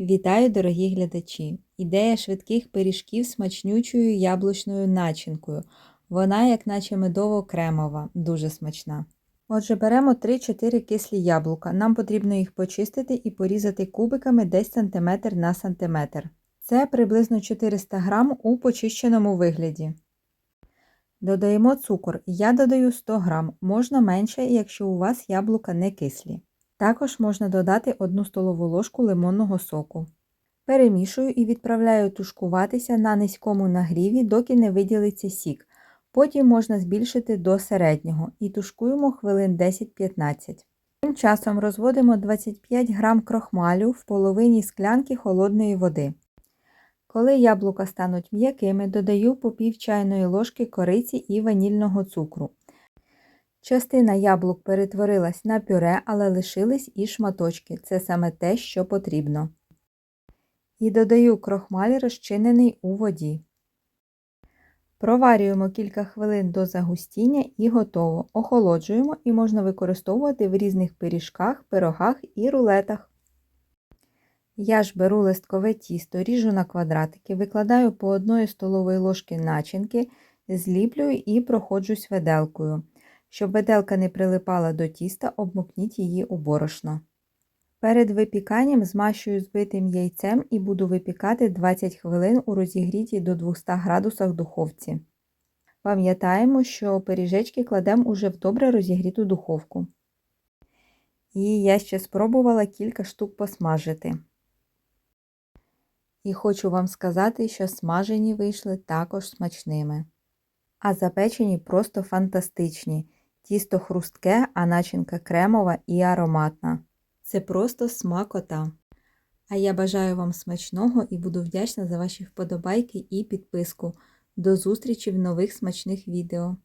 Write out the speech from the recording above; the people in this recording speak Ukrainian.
Вітаю, дорогі глядачі! Ідея швидких пиріжків смачнючою яблучною начинкою. Вона, як наче медово-кремова, дуже смачна. Отже, беремо 3-4 кислі яблука. Нам потрібно їх почистити і порізати кубиками десь сантиметр на сантиметр. Це приблизно 400 грам у почищеному вигляді. Додаємо цукор. Я додаю 100 грам, можна менше, якщо у вас яблука не кислі. Також можна додати 1 столову ложку лимонного соку. Перемішую і відправляю тушкуватися на низькому нагріві, доки не виділиться сік. Потім можна збільшити до середнього і тушкуємо хвилин 10-15. Тим часом розводимо 25 г крохмалю в половині склянки холодної води. Коли яблука стануть м'якими, додаю по пів чайної ложки кориці і ванільного цукру. Частина яблук перетворилась на пюре, але лишились і шматочки. Це саме те, що потрібно. І додаю крохмаль розчинений у воді. Проварюємо кілька хвилин до загустіння і готово. Охолоджуємо і можна використовувати в різних пиріжках, пирогах і рулетах. Я ж беру листкове тісто, ріжу на квадратики, викладаю по 1 столової ложки начинки, зліплюю і проходжусь виделкою. Щоб виделка не прилипала до тіста, обмокніть її у борошно. Перед випіканням змащую збитим яйцем і буду випікати 20 хвилин у розігрітій до 200 градусах духовці. Пам'ятаємо, що пиріжечки кладемо уже в добре розігріту духовку. І я ще спробувала кілька штук посмажити. І хочу вам сказати, що смажені вийшли також смачними. А запечені просто фантастичні. Тісто хрустке, а начинка кремова і ароматна. Це просто смакота. А я бажаю вам смачного і буду вдячна за ваші вподобайки і підписку. До зустрічі в нових смачних відео.